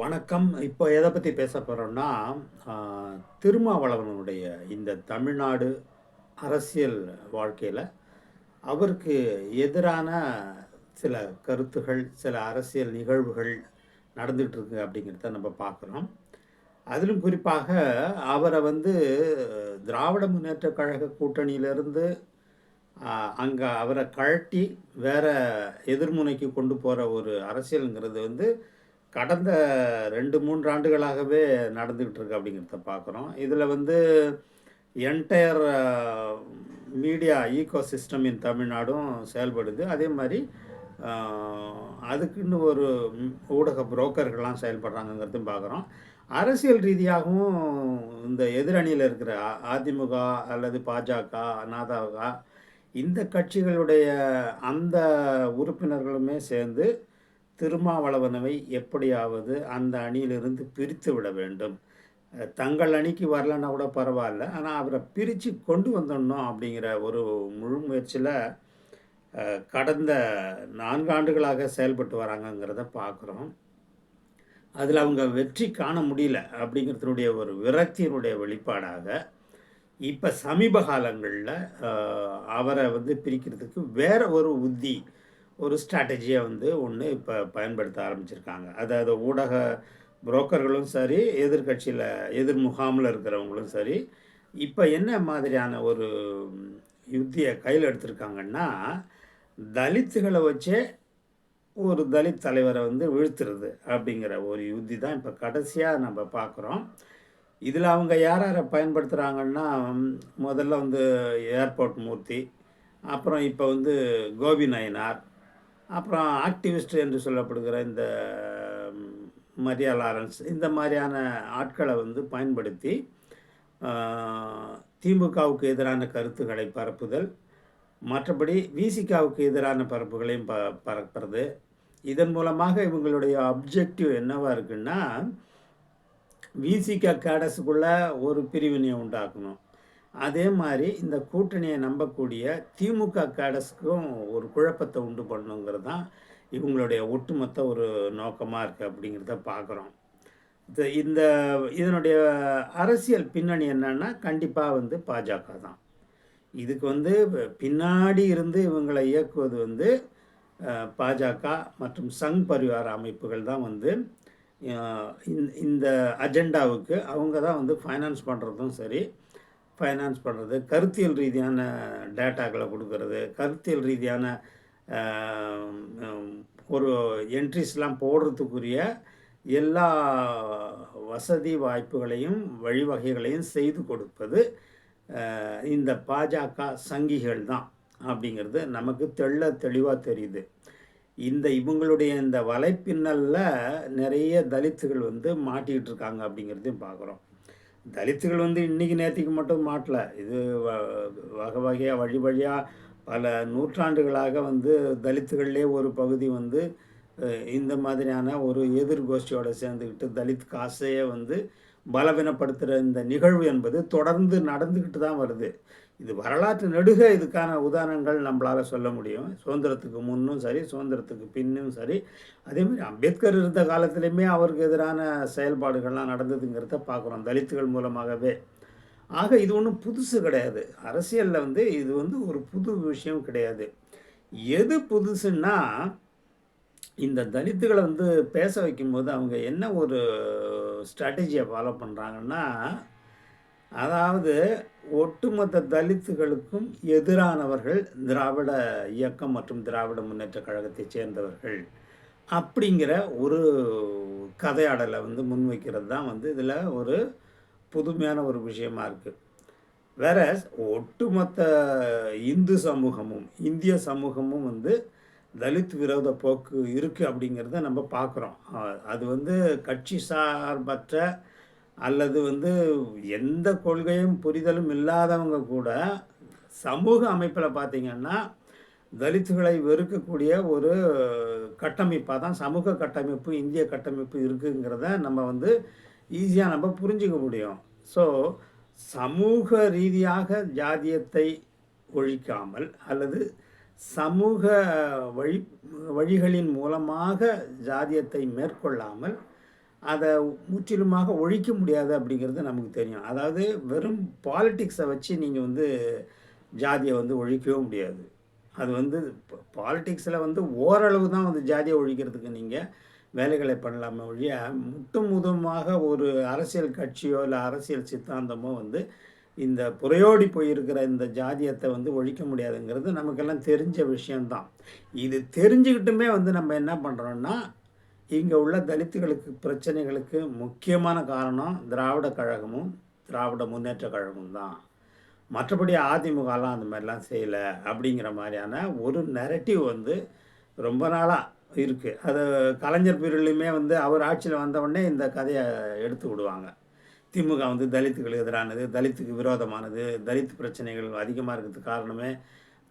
வணக்கம். இப்போ எதை பற்றி பேச போகிறோம்னா திருமாவளவனுடைய இந்த தமிழ்நாடு அரசியல் வாழ்க்கையில் அவருக்கு எதிரான சில கருத்துகள், சில அரசியல் நிகழ்வுகள் நடந்துகிட்டு இருக்கு அப்படிங்கிறத நம்ம பார்க்குறோம். அதிலும் குறிப்பாக அவரை வந்து திராவிட முன்னேற்றக் கழக கூட்டணியிலிருந்து அங்கே அவரை கழட்டி வேற எதிர்முனைக்கு கொண்டு போகிற ஒரு அரசியலுங்கிறது வந்து கடந்த 2, 3 ஆண்டுகளாகவே நடந்துக்கிட்டு இருக்கு அப்படிங்கிறத பார்க்குறோம். இதில் வந்து என்டையர் மீடியா ஈக்கோசிஸ்டம் இன் தமிழ்நாடும் செயல்படுது. அதே மாதிரி அதுக்குன்னு ஒரு ஊடக புரோக்கர்கள்லாம் செயல்படுறாங்கங்கிறதையும் பார்க்குறோம். அரசியல் ரீதியாகவும் இந்த எதிரணியில் இருக்கிற அதிமுக அல்லது பாஜக, நாதக இந்த கட்சிகளுடைய அந்த உறுப்பினர்களுமே சேர்ந்து திருமாவளவனவை எப்படியாவது அந்த அணியிலிருந்து பிரித்து விட வேண்டும். தங்கள் அணிக்கு வரலன்னா கூட பரவாயில்ல ஆனால் அவரை பிரித்து கொண்டு வந்துடணும் அப்படிங்கிற ஒரு முழு முயற்சியில் கடந்த 4 ஆண்டுகளாக செயல்பட்டு வராங்கங்கிறத பார்க்குறோம். அதில் அவங்க வெற்றி காண முடியல அப்படிங்கிறதுனுடைய ஒரு விரக்தியினுடைய வெளிப்பாடாக, இப்போ சமீப காலங்களில் அவரை வந்து பிரிக்கிறதுக்கு வேற ஒரு உத்தி, ஒரு ஸ்ட்ராட்டஜியாக வந்து ஒன்று இப்போ பயன்படுத்த ஆரம்பிச்சிருக்காங்க. அதாவது ஊடக புரோக்கர்களும் சரி, எதிர்கட்சியில் எதிர் முகாமில் இருக்கிறவங்களும் சரி, இப்போ என்ன மாதிரியான ஒரு யுத்தியை கையில் எடுத்திருக்காங்கன்னா, தலித்துகளை வச்சே ஒரு தலித் தலைவரை வந்து வீழ்த்துறது அப்படிங்கிற ஒரு யுத்தி தான் இப்போ கடைசியாக நம்ம பார்க்குறோம். இதில் அவங்க யார் யாரை பயன்படுத்துகிறாங்கன்னா முதல்ல வந்து ஏர்போர்ட் மூர்த்தி, அப்புறம் இப்போ வந்து கோபி நயனார் அப்புறம் ஆக்டிவிஸ்ட் என்று சொல்லப்படுகிற இந்த மரியா லாரன்ஸ் இந்த மாதிரியான ஆட்களை வந்து பயன்படுத்தி, திமுகவுக்கு எதிரான கருத்துக்களை பரப்புதல், மற்றபடி விசிகாவுக்கு எதிரான பரப்புகளையும் ப பரப்புறது. இதன் மூலமாக இவங்களுடைய அப்ஜெக்டிவ் என்னவாக இருக்குன்னா, விசிகா கேடஸுக்குள்ளே ஒரு பிரிவினையை உண்டாக்கணும். அதே மாதிரி இந்த கூட்டணியை நம்பக்கூடிய திமுக கேடஸ்க்கும் ஒரு குழப்பத்தை உண்டு பண்ணணுங்கிறது தான் இவங்களுடைய ஒட்டுமொத்த ஒரு நோக்கமாக இருக்குது அப்படிங்கிறத பார்க்குறோம். இந்த இதனுடைய அரசியல் பின்னணி என்னன்னா, கண்டிப்பாக வந்து பாஜக தான். இதுக்கு வந்து பின்னாடி இருந்து இவங்களை இயக்குவது வந்து பாஜக மற்றும் சங் பரிவார அமைப்புகள் தான் வந்து இந்த அஜெண்டாவுக்கு அவங்க தான் வந்து ஃபைனான்ஸ் பண்ணுறதும் சரி, ஃபைனான்ஸ் பண்ணுறது கருத்தியல் ரீதியான டேட்டாக்களை கொடுக்கறது கருத்தியல் ரீதியான ஒரு என்ட்ரீஸ்லாம் போடுறதுக்குரிய எல்லா வசதி வாய்ப்புகளையும், வழிவகைகளையும் செய்து கொடுப்பது இந்த பாஜக சங்கிகள் தான் அப்படிங்கிறது நமக்கு தெள்ள தெளிவாக தெரியுது. இந்த இவங்களுடைய இந்த வலைப்பின்னலில் நிறைய தலித்துகள் வந்து மாட்டிக்கிட்டு இருக்காங்க அப்படிங்கிறதையும் பார்க்குறோம். தலித்துகள் வந்து இன்னைக்கு நேற்றுக்கு மட்டும் மாட்டல. இது வ வகை வகையாக வழி வழியாக பல நூற்றாண்டுகளாக வந்து தலித்துகள்லே ஒரு பகுதி வந்து இந்த மாதிரியான ஒரு எதிர்கோஷ்டியோடு சேர்ந்துக்கிட்டு தலித் காசையே வந்து பலவீனப்படுத்துகிற இந்த நிகழ்வு என்பது தொடர்ந்து நடந்துக்கிட்டு தான் வருது. இது வரலாற்று நெடுக இதுக்கான உதாரணங்கள் நம்மளால் சொல்ல முடியும். சுதந்திரத்துக்கு முன்னும் சரி, சுதந்திரத்துக்கு பின்னும் சரி, அதே அம்பேத்கர் இருந்த காலத்துலேயுமே அவருக்கு எதிரான செயல்பாடுகள்லாம் நடந்ததுங்கிறத பார்க்குறோம். தலித்துகள் மூலமாகவே. ஆக இது ஒன்றும் புதுசு கிடையாது. அரசியலில் வந்து இது வந்து ஒரு புது விஷயம் கிடையாது. எது புதுசுன்னா, இந்த தலித்துகளை வந்து பேச வைக்கும்போது அவங்க என்ன ஒரு ஸ்ட்ராட்டஜியை ஃபாலோ பண்ணுறாங்கன்னா அதாவது ஒட்டுமொத்த தலித்துகளுக்கும் எதிரானவர்கள் திராவிட இயக்கம் மற்றும் திராவிட முன்னேற்றக் கழகத்தைச் சேர்ந்தவர்கள். அப்படிங்கிற ஒரு கதையாடலை வந்து முன்வைக்கிறது தான் வந்து இதில் ஒரு புதுமையான ஒரு விஷயமா இருக்குது வேற ஒட்டுமொத்த இந்து சமூகமும், இந்திய சமூகமும் வந்து தலித் விரோத போக்கு இருக்குது அப்படிங்கிறத நம்ம பார்க்குறோம். அது வந்து கட்சி சார்பற்ற அல்லது வந்து எந்த கொள்கையும், புரிதலும் இல்லாதவங்க கூட சமூக அமைப்பில் பார்த்திங்கன்னா தலித்துகளை வெறுக்கக்கூடிய ஒரு கட்டமைப்பாக தான் சமூக கட்டமைப்பு, இந்திய கட்டமைப்பு இருக்குங்கிறத நம்ம வந்து ஈஸியாக நம்ம புரிஞ்சுக்க முடியும். ஸோ, சமூக ரீதியாக ஜாதியத்தை ஒழிக்காமல் அல்லது சமூக வழி வழிகளின் மூலமாக ஜாதியத்தை மேற்கொள்ளாமல் அதை முற்றிலுமாக ஒழிக்க முடியாது அப்படிங்கிறது நமக்கு தெரியும். அதாவது வெறும் பாலிட்டிக்ஸை வச்சு நீங்கள் வந்து ஜாதியை வந்து ஒழிக்கவே முடியாது. அது வந்து பாலிட்டிக்ஸில் வந்து ஓரளவு தான் வந்து ஜாதியை ஒழிக்கிறதுக்கு நீங்கள் வேலைகளை பண்ணலாமே ஒழிய முட்டு முதமாக ஒரு அரசியல் கட்சியோ இல்லை அரசியல் சித்தாந்தமோ வந்து இந்த புறையோடி போயிருக்கிற இந்த ஜாதியத்தை வந்து ஒழிக்க முடியாதுங்கிறது நமக்கெல்லாம் தெரிஞ்ச விஷயந்தான் இது தெரிஞ்சுக்கிட்டுமே வந்து நம்ம என்ன பண்ணுறோன்னா இங்கே உள்ள தலித்துகளுக்கு பிரச்சனைகளுக்கு முக்கியமான காரணம் திராவிட கழகமும் திராவிட முன்னேற்ற கழகமும் தான். மற்றபடி அதிமுகலாம் அந்த மாதிரிலாம் செய்யலை அப்படிங்கிற மாதிரியான ஒரு நெரட்டிவ் வந்து ரொம்ப நாளாக இருக்குது அது கலைஞர் பீரியட்லையுமே வந்து அவர் ஆட்சியில் வந்தவுடனே இந்த கதையை எடுத்து விடுவாங்க. திமுக வந்து தலித்துகளுக்கு எதிரானது தலித்துக்கு விரோதமானது தலித் பிரச்சனைகள் அதிகமாக இருக்கிறதுக்கு காரணமே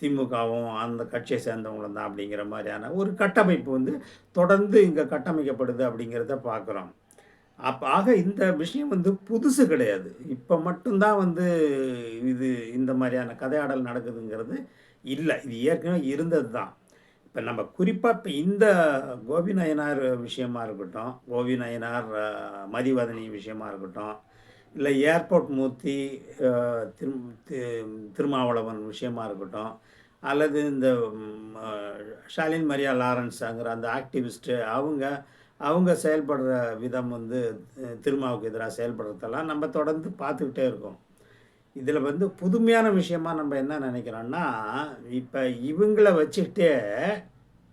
திமுகவும் அந்த கட்சியை சேர்ந்தவங்களும் தான் அப்படிங்கிற மாதிரியான ஒரு கட்டமைப்பு வந்து தொடர்ந்து இங்கே கட்டமைக்கப்படுது அப்படிங்கிறத பார்க்குறோம். அப்போ ஆக இந்த விஷயம் வந்து புதுசு கிடையாது. இப்போ மட்டும்தான் வந்து இது இந்த மாதிரியான கதையாடல் நடக்குதுங்கிறது இல்லை. இது ஏற்கனவே இருந்தது தான். இப்போ நம்ம குறிப்பாக இப்போ இந்த கோபி நயனார் விஷயமா இருக்கட்டும் கோபி நயனார் மதிவதனி விஷயமா இருக்கட்டும் இல்லை ஏர்போர்ட் மூர்த்தி திரு தி- திருமாவளவன் விஷயமா இருக்கட்டும் அல்லது இந்த ஷாலின் மரியா லாரன்ஸாங்கிற அந்த ஆக்டிவிஸ்ட்டு அவங்க அவங்க செயல்படுற விதம் வந்து திருமாவுக்கு எதிராக செயல்படுறதெல்லாம் நம்ம தொடர்ந்து பார்த்துக்கிட்டே இருக்கோம். இதில் வந்து புதுமையான விஷயமா நம்ம என்ன நினைக்கிறோன்னா இப்போ இவங்கள வச்சுக்கிட்டே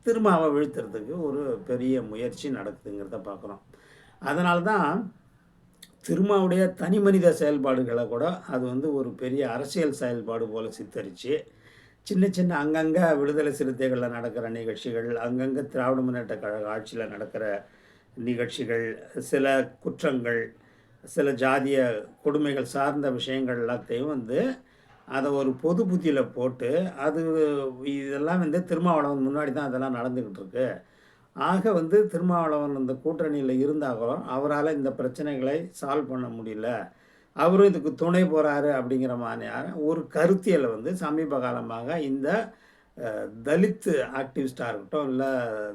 திருமாவை வீழ்த்துறதுக்கு ஒரு பெரிய முயற்சி நடக்குதுங்கிறத பார்க்குறோம். அதனால தான் திருமாவுடைய தனி மனித செயல்பாடுகளை கூட அது வந்து ஒரு பெரிய அரசியல் செயல்பாடு போல் சித்தரித்து சின்ன சின்ன அங்கங்கே விடுதலை சிறுத்தைகளில் நடக்கிற நிகழ்ச்சிகள் அங்கங்கே திராவிட முன்னேற்ற கழக ஆட்சியில் நடக்கிற நிகழ்ச்சிகள் சில குற்றங்கள் சில ஜாதிய கொடுமைகள் சார்ந்த விஷயங்கள் எல்லாத்தையும் வந்து அதை ஒரு பொது புத்தியில் போட்டு அது இதெல்லாம் வந்து திருமாவளவன் முன்னாடி தான் அதெல்லாம் நடந்துக்கிட்டு இருக்குது ஆக வந்து திருமாவளவன் அந்த கூட்டணியில் இருந்தாலும் அவரால் இந்த பிரச்சனைகளை சால்வ் பண்ண முடியல. அவரும் இதுக்கு துணை போகிறாரு அப்படிங்கிற மாதிரியான ஒரு கருத்தியலை வந்து சமீப காலமாக இந்த தலித்து தலித் ஆக்டிவிஸ்டாக இருக்கட்டும் இல்லை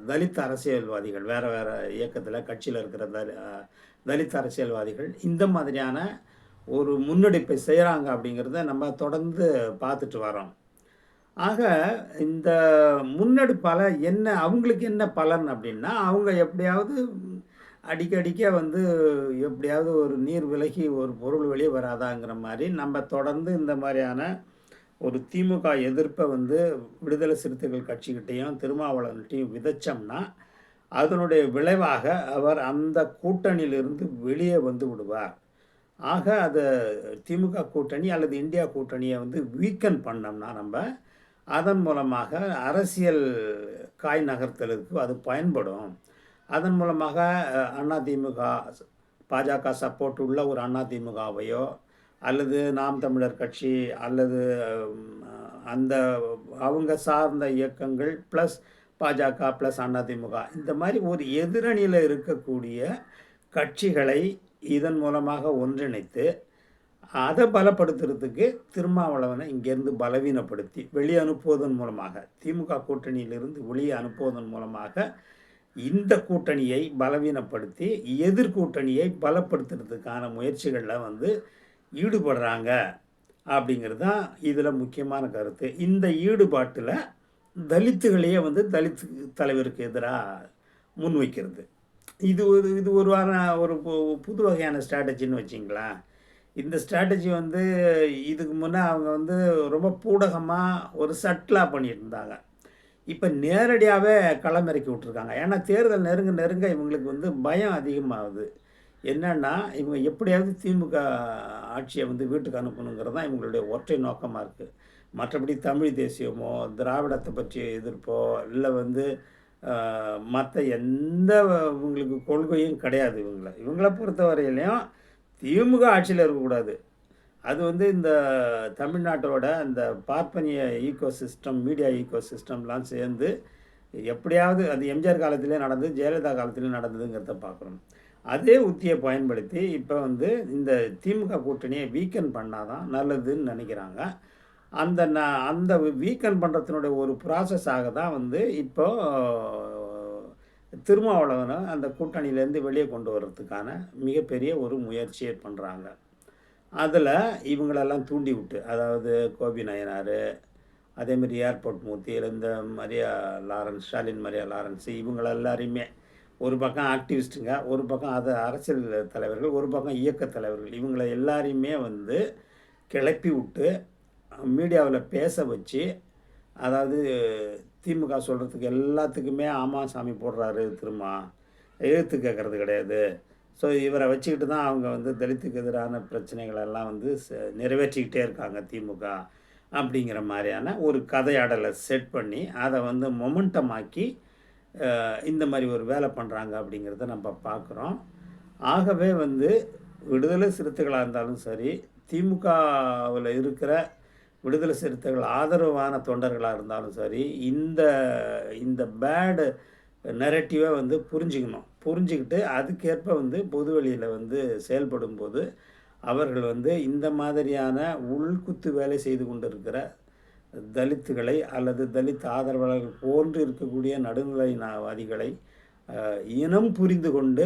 தலித் அரசியல்வாதிகள் வேறு வேறு இயக்கத்தில் கட்சியில் இருக்கிற தலி தலித் அரசியல்வாதிகள் இந்த மாதிரியான ஒரு முன்னெடுப்பை செய்கிறாங்க அப்படிங்கிறத நம்ம தொடர்ந்து பார்த்துட்டு வரோம் ஆக இந்த முன்னெடுப்பால் என்ன அவங்களுக்கு என்ன பலன் அப்படின்னா அவங்க எப்படியாவது அடிக்கடிக்க வந்து எப்படியாவது ஒரு நீர் விலகி ஒரு பொருள் வெளியே வராதாங்கிற மாதிரி நம்ம தொடர்ந்து இந்த மாதிரியான ஒரு திமுக எதிர்ப்பை வந்து விடுதலை சிறுத்தைகள் கட்சிக்கிட்டேயும் திருமாவளவன்கிட்டையும் விதைச்சோம்னா அதனுடைய விளைவாக அவர் அந்த கூட்டணியிலிருந்து வெளியே வந்து விடுவார். ஆக அதை திமுக கூட்டணி அல்லது இந்தியா கூட்டணியை வந்து வீக்கன் பண்ணோம்னா நம்ம அதன் மூலமாக அரசியல் காய் நகர்த்தலுக்கு அது பயன்படும். அதன் மூலமாக அண்ணா அதிமுக பாஜக சப்போர்ட் உள்ள ஒரு அதிமுகவையோ அல்லது நாம் தமிழர் கட்சி அல்லது அந்த அவங்க சார்ந்த இயக்கங்கள் ப்ளஸ் பாஜக ப்ளஸ் அதிமுக இந்த மாதிரி ஒரு எதிரணியில் இருக்கக்கூடிய கட்சிகளை இதன் மூலமாக ஒன்றிணைத்து அதை பலப்படுத்துறதுக்கு திருமாவளவனை இங்கேருந்து பலவீனப்படுத்தி வெளியே அனுப்புவதன் மூலமாக திமுக கூட்டணியிலிருந்து வெளியே அனுப்புவதன் மூலமாக இந்த கூட்டணியை பலவீனப்படுத்தி எதிர்கூட்டணியை பலப்படுத்துறதுக்கான முயற்சிகளில் வந்து ஈடுபடுறாங்க அப்படிங்கிறது தான் இதில் முக்கியமான கருத்து. இந்த ஈடுபாட்டில் தலித்துகளையே வந்து தலித்து தலைவருக்கு எதிராக முன்வைக்கிறது. இது ஒரு இது ஒரு வாரம் ஒரு பு- புது வகையான ஸ்ட்ராட்டஜின்னு வச்சிங்களேன். இந்த ஸ்ட்ராட்டஜி வந்து இதுக்கு முன்னே அவங்க வந்து ரொம்ப பூடகமாக ஒரு சட்டிலாக பண்ணிட்டு இருந்தாங்க இப்போ நேரடியாகவே களமிறக்கி விட்ருக்காங்க ஏன்னா தேர்தல் நெருங்க நெருங்க இவங்களுக்கு வந்து பயம் அதிகமாகுது. என்னென்னா இவங்க எப்படியாவது திமுக ஆட்சியை வந்து வீட்டுக்கு அனுப்பணுங்கிறது தான் இவங்களுடைய ஒற்றை நோக்கமாக இருக்குது மற்றபடி தமிழ் தேசியமோ திராவிடத்தை பற்றிய எதிர்ப்போ இல்லை வந்து மற்ற எந்த இவங்களுக்கு கொள்கையும் கிடையாது இவங்களை. இவங்களை பொறுத்தவரையிலையும் திமுக ஆட்சியில் இருக்கக்கூடாது. அது வந்து இந்த தமிழ்நாட்டோட அந்த பார்ப்பனிய ஈகோ சிஸ்டம் மீடியா ஈகோ சிஸ்டம்லாம் சேர்ந்து எப்படியாவது அது எம்ஜிஆர் காலத்திலே நடந்தது ஜெயலலிதா காலத்திலே நடந்ததுங்கிறத பார்க்குறோம் அதே உத்தியை பயன்படுத்தி இப்போ வந்து இந்த திமுக கூட்டணியை வீக்கன் பண்ணாதான் நல்லதுன்னு நினைக்கிறாங்க. அந்த ந அந்த வீக்கன் பண்ணுறதுனுடைய ஒரு ப்ராசஸாக தான் வந்து இப்போது திருமாவளவனை அந்த கூட்டணியிலேருந்து வெளியே கொண்டு வர்றதுக்கான மிகப்பெரிய ஒரு முயற்சியை பண்ணுறாங்க அதில் இவங்களெல்லாம் தூண்டி விட்டு அதாவது கோபி நயனார் அதேமாரி ஏர்போர்ட் மூர்த்தி இருந்த Maria Lawrence Stalin Maria Lawrence இவங்கள எல்லாரையுமே ஒரு பக்கம் ஆக்டிவிஸ்ட்டுங்க ஒரு பக்கம் அது அரசியல் தலைவர்கள் ஒரு பக்கம் இயக்க தலைவர்கள் இவங்கள எல்லாரையுமே வந்து கிளப்பி விட்டு மீடியாவில் பேச வச்சு அதாவது திமுக சொல்கிறதுக்கு எல்லாத்துக்குமே ஆமாம் சாமி போடுறாரு திரும்ப எழுத்து கேட்குறது கிடையாது. ஸோ இவரை வச்சுக்கிட்டு தான் அவங்க வந்து தலித்துக்கு எதிரான பிரச்சனைகளெல்லாம் வந்து ச- நிறைவேற்றிக்கிட்டே இருக்காங்க திமுக அப்படிங்கிற மாதிரியான ஒரு கதையாடலை செட் பண்ணி அதை வந்து மொமெண்டமாக்கி இந்த மாதிரி ஒரு வேலை பண்ணுறாங்க அப்படிங்கிறத நம்ம பார்க்குறோம். ஆகவே வந்து விடுதலை சிறுத்தைகளாக இருந்தாலும் சரி திமுகவில் இருக்கிற விடுதலை சிறுத்தைகள் ஆதரவான தொண்டர்களாக இருந்தாலும் சரி இந்த இந்த பேடு நெரட்டிவை வந்து புரிஞ்சுக்கணும். புரிஞ்சுக்கிட்டு அதுக்கேற்ப வந்து பொதுவெளியில் வந்து செயல்படும் போது அவர்கள் வந்து இந்த மாதிரியான உள்குத்து வேலை செய்து கொண்டிருக்கிற தலித்துகளை அல்லது தலித் ஆதரவாளர்கள் போன்று இருக்கக்கூடிய நடுநிலைவாதிகளை இனம் புரிந்து கொண்டு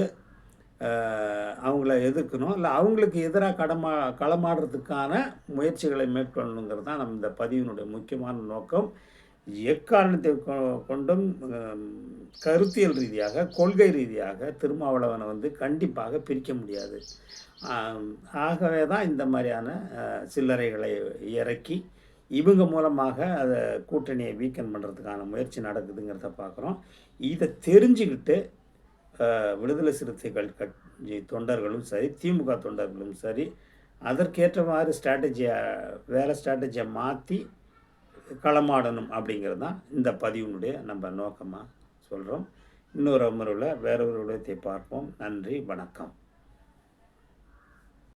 அவங்கள எதிர்க்கணும். இல்லை அவங்களுக்கு எதிராக கடமா களமாடுறதுக்கான முயற்சிகளை மேற்கொள்ளணுங்கிறது தான் நம்ம இந்த பதிவினுடைய முக்கியமான நோக்கம். எக்காரணத்தை கொ- கொண்டும் கருத்தியல் ரீதியாக கொள்கை ரீதியாக திருமாவளவனை வந்து கண்டிப்பாக பிரிக்க முடியாது. ஆகவே தான் இந்த மாதிரியான சில்லறைகளை இறக்கி இவங்க மூலமாக அதை கூட்டணியை வீக்கன் பண்ணுறதுக்கான முயற்சி நடக்குதுங்கிறத பார்க்குறோம் இதை தெரிஞ்சுக்கிட்டு விடுதலை சிறுத்தைகள் கட்சி தொண்டர்களும் சரி திமுக தொண்டர்களும் சரி அதற்கேற்றவாறு ஸ்ட்ராட்டஜியை வேறு ஸ்ட்ராட்டஜியை மாற்றி களமாடணும் அப்படிங்கிறது தான் இந்த பதிவினுடைய நம்ம நோக்கமாக சொல்கிறோம் இன்னொரு அமர்வில் வேறொரு விடயத்தை பார்ப்போம். நன்றி வணக்கம்.